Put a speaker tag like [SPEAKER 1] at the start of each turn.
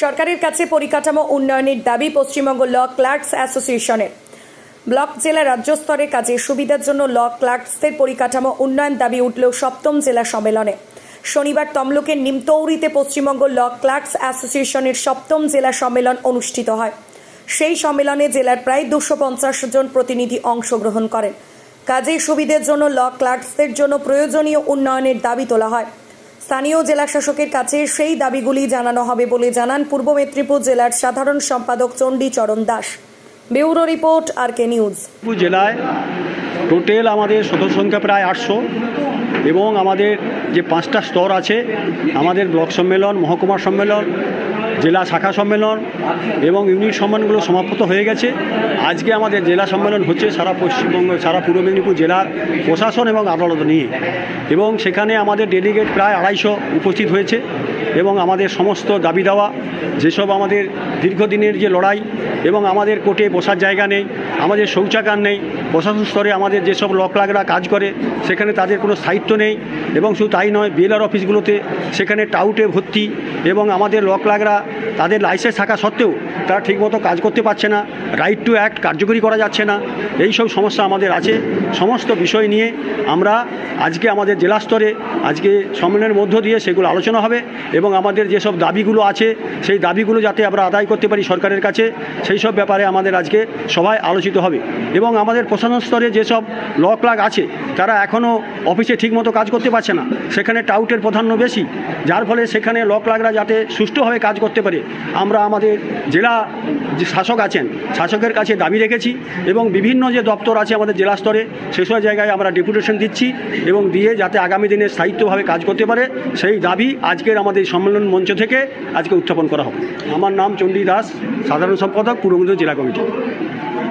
[SPEAKER 1] সরকারের কাছে পরিকাঠামো উন্নয়নের দাবি পশ্চিমবঙ্গ ল ক্লার্কস অ্যাসোসিয়েশনের। ব্লক জেলা রাজ্য স্তরে কাজের সুবিধার জন্য ল ক্লার্কসদের পরিকাঠামো উন্নয়ন দাবি উঠল সপ্তম জেলা সম্মেলনে। শনিবার তমলুকের নিমতৌরিতে পশ্চিমবঙ্গ ল ক্লার্কস অ্যাসোসিয়েশনের সপ্তম জেলা সম্মেলন অনুষ্ঠিত হয়। সেই সম্মেলনে জেলার প্রায় দুশো পঞ্চাশ জন প্রতিনিধি অংশগ্রহণ করেন। কাজের সুবিধার জন্য ল ক্লার্কসদের জন্য প্রয়োজনীয় উন্নয়নের দাবি তোলা হয়। স্থানীয় জেলা শাসকের কাছে সেই দাবিগুলি জানানো হবে বলে জানান পূর্ব মেদিনীপুর জেলার সাধারণ সম্পাদক Chandicharan Das. Bureau report R K news.
[SPEAKER 2] জেলায় টোটাল আমাদের সদস্য সংখ্যা প্রায় আটশো এবং আমাদের যে পাঁচটা স্তর আছে, আমাদের ব্লক সম্মেলন, মহকুমা সম্মেলন জেলা শাখা সম্মেলন এবং ইউনিট সম্মেলনগুলো সমাপ্ত হয়ে গেছে। আজকে আমাদের জেলা সম্মেলন হচ্ছে সারা পশ্চিমবঙ্গ, সারা পূর্ব মেদিনীপুর জেলার প্রশাসন এবং আদালত নিয়ে। এবং সেখানে আমাদের ডেলিগেট প্রায় আড়াইশো উপস্থিত হয়েছে এবং আমাদের সমস্ত দাবি দেওয়া, যেসব আমাদের দীর্ঘদিনের যে লড়াই এবং আমাদের কোর্টে বসার জায়গা নেই, আমাদের শৌচাগার নেই, প্রশাসন স্তরে আমাদের যেসব লকলাগরা কাজ করে, সেখানে তাদের কোনো স্থায়িত্ব নেই এবং শুধু তাই নয়, বিএলআর অফিসগুলোতে সেখানে টাউটে ভর্তি এবং আমাদের লকলাগরা তাদের লাইসেন্স থাকা সত্ত্বেও তারা ঠিকমতো কাজ করতে পারছে না রাইট টু অ্যাক্ট কার্যকরী করা যাচ্ছে না এই সব সমস্যা আমাদের আছে। সমস্ত বিষয় নিয়ে আমরা আজকে আমাদের জেলা স্তরে আজকে সম্মেলনের মধ্য দিয়ে সেগুলো আলোচনা হবে এবং আমাদের যেসব দাবিগুলো আছে, সেই দাবিগুলো যাতে আমরা আদায় করতে পারি সরকারের কাছে, সেই সব ব্যাপারে আমাদের আজকে সভায় আলোচিত হবে। এবং আমাদের প্রশাসন স্তরে যেসব ল ক্লার্ক আছে, তারা এখনও অফিসে ঠিকমতো কাজ করতে পারছে না। সেখানে টাউটের প্রাধান্য বেশি, যার ফলে সেখানে ল ক্লার্করা যাতে সুষ্ঠুভাবে কাজ করতে পারে। আমরা আমাদের জেলা যে শাসক আছেন, শাসকের কাছে দাবি রেখেছি এবং বিভিন্ন যে দপ্তর আছে আমাদের জেলা স্তরে সেসব জায়গায় আমরা ডেপুটেশন দিচ্ছি এবং দিয়ে যাতে আগামী দিনে স্থায়িত্বভাবে কাজ করতে পারে, সেই দাবি আজকের আমাদের সম্মেলন মঞ্চ থেকে আজকে উত্থাপন করা হবে। আমার নাম চণ্ডী দাস, সাধারণ সম্পাদক পূর্ব জেলা কমিটি।